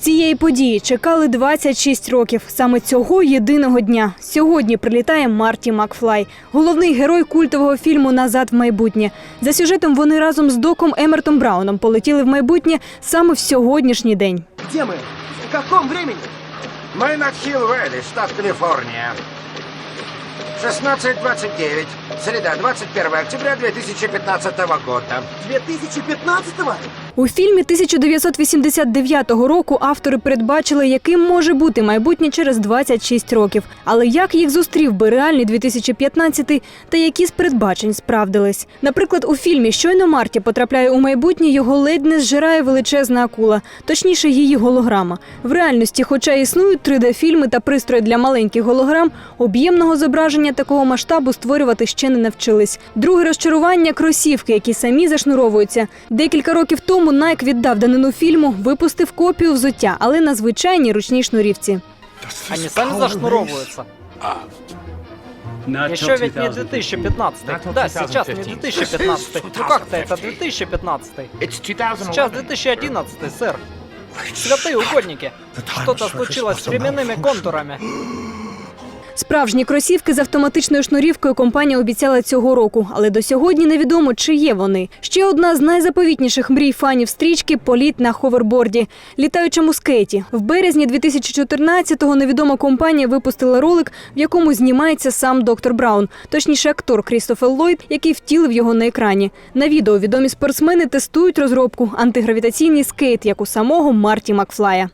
Цієї події чекали 26 років. Саме цього єдиного дня. Сьогодні прилітає Марті Макфлай, головний герой культового фільму Назад в майбутнє. За сюжетом вони разом з доком Емертом Брауном полетіли в майбутнє саме в сьогоднішній день. Где мы? В каком времени? Мы на Хилл-Вэлли, штат Калифорния. 16.29. Среда, 21 октября 2015 года. 2015-го? У фільмі 1989 року автори передбачили, яким може бути майбутнє через 26 років. Але як їх зустрів би реальний 2015 та які з передбачень справдились? Наприклад, у фільмі щойно Марті потрапляє у майбутнє, його ледь не зжирає величезна акула, точніше, її голограма. В реальності, хоча існують 3D-фільми та пристрої для маленьких голограм, об'ємного зображення такого масштабу створювати ще не навчились. Друге розчарування кросівки, які самі зашнуровуються. Декілька років тому Nike віддав данину фільму, випустив копію взуття, але на звичайній ручній шнурівці. Они сами зашнуровываются. Еще ведь не 2015. Да, сейчас не 2015. Ну как-то это 2015. Сейчас 2011, сэр. Святые угодники. Что-то случилось с временными контурами. Справжні кросівки з автоматичною шнурівкою компанія обіцяла цього року, але до сьогодні невідомо, чи є вони. Ще одна з найзаповітніших мрій фанів стрічки політ на ховерборді, літаючому скейті. В березні 2014-го невідома компанія випустила ролик, в якому знімається сам доктор Браун, точніше актор Крістофер Ллойд, який втілив його на екрані. На відео відомі спортсмени тестують розробку антигравітаційний скейт, як у самого Марті Макфлая.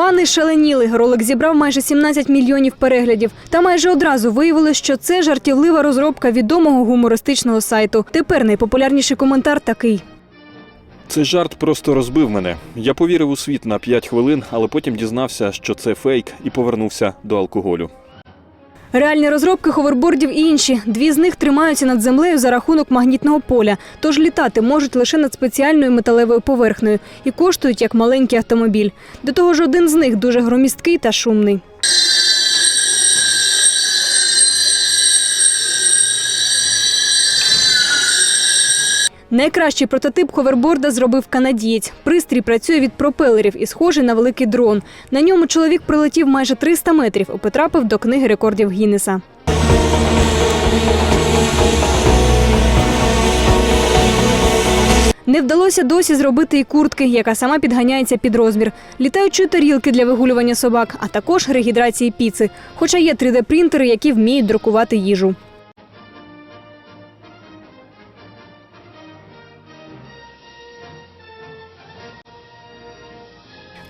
Фани шаленіли. Ролик зібрав майже 17 мільйонів переглядів. Та майже одразу виявили, що це жартівлива розробка відомого гумористичного сайту. Тепер найпопулярніший коментар такий. Цей жарт просто розбив мене. Я повірив у світ на 5 хвилин, але потім дізнався, що це фейк, і повернувся до алкоголю. Реальні розробки ховербордів і інші. Дві з них тримаються над землею за рахунок магнітного поля, тож літати можуть лише над спеціальною металевою поверхнею і коштують як маленький автомобіль. До того ж, один з них дуже громісткий та шумний. Найкращий прототип ховерборда зробив канадієць. Пристрій працює від пропелерів і схожий на великий дрон. На ньому чоловік прилетів майже 300 метрів і потрапив до книги рекордів Гіннеса. Не вдалося досі зробити і куртки, яка сама підганяється під розмір, літаючої тарілки для вигулювання собак, а також регідрації піци. Хоча є 3D-принтери, які вміють друкувати їжу.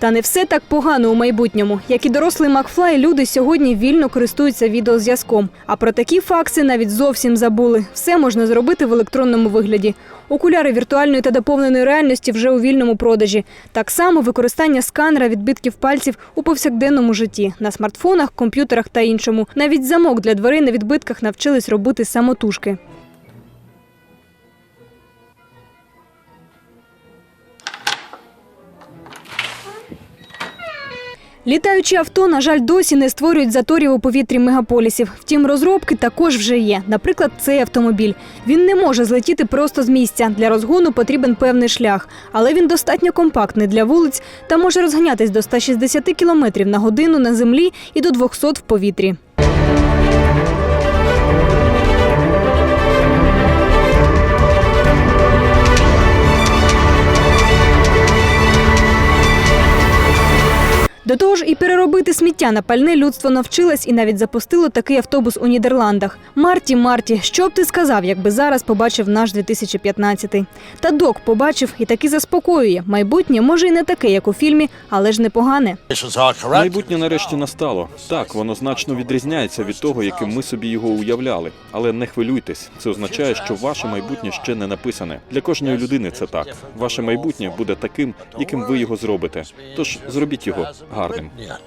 Та не все так погано у майбутньому. Як і дорослий Макфлай, люди сьогодні вільно користуються відеозв'язком. А про такі факси навіть зовсім забули. Все можна зробити в електронному вигляді. Окуляри віртуальної та доповненої реальності вже у вільному продажі. Так само використання сканера відбитків пальців у повсякденному житті на смартфонах, комп'ютерах та іншому. Навіть замок для дверей на відбитках навчились робити самотужки. Літаючі авто, на жаль, досі не створюють заторів у повітрі мегаполісів. Втім, розробки також вже є. Наприклад, цей автомобіль. Він не може злетіти просто з місця. Для розгону потрібен певний шлях, але він достатньо компактний для вулиць та може розганятись до 160 км на годину на землі і до 200 в повітрі. До того ж, і переробити сміття на пальне людство навчилось і навіть запустило такий автобус у Нідерландах. Марті, Марті, що б ти сказав, якби зараз побачив наш 2015-й? Та док побачив і таки заспокоює. Майбутнє може і не таке, як у фільмі, але ж непогане. Майбутнє нарешті настало. Так, воно значно відрізняється від того, яким ми собі його уявляли. Але не хвилюйтесь, це означає, що ваше майбутнє ще не написане. Для кожної людини це так. Ваше майбутнє буде таким, яким ви його зробите. Тож зробіть його гарним. Yeah.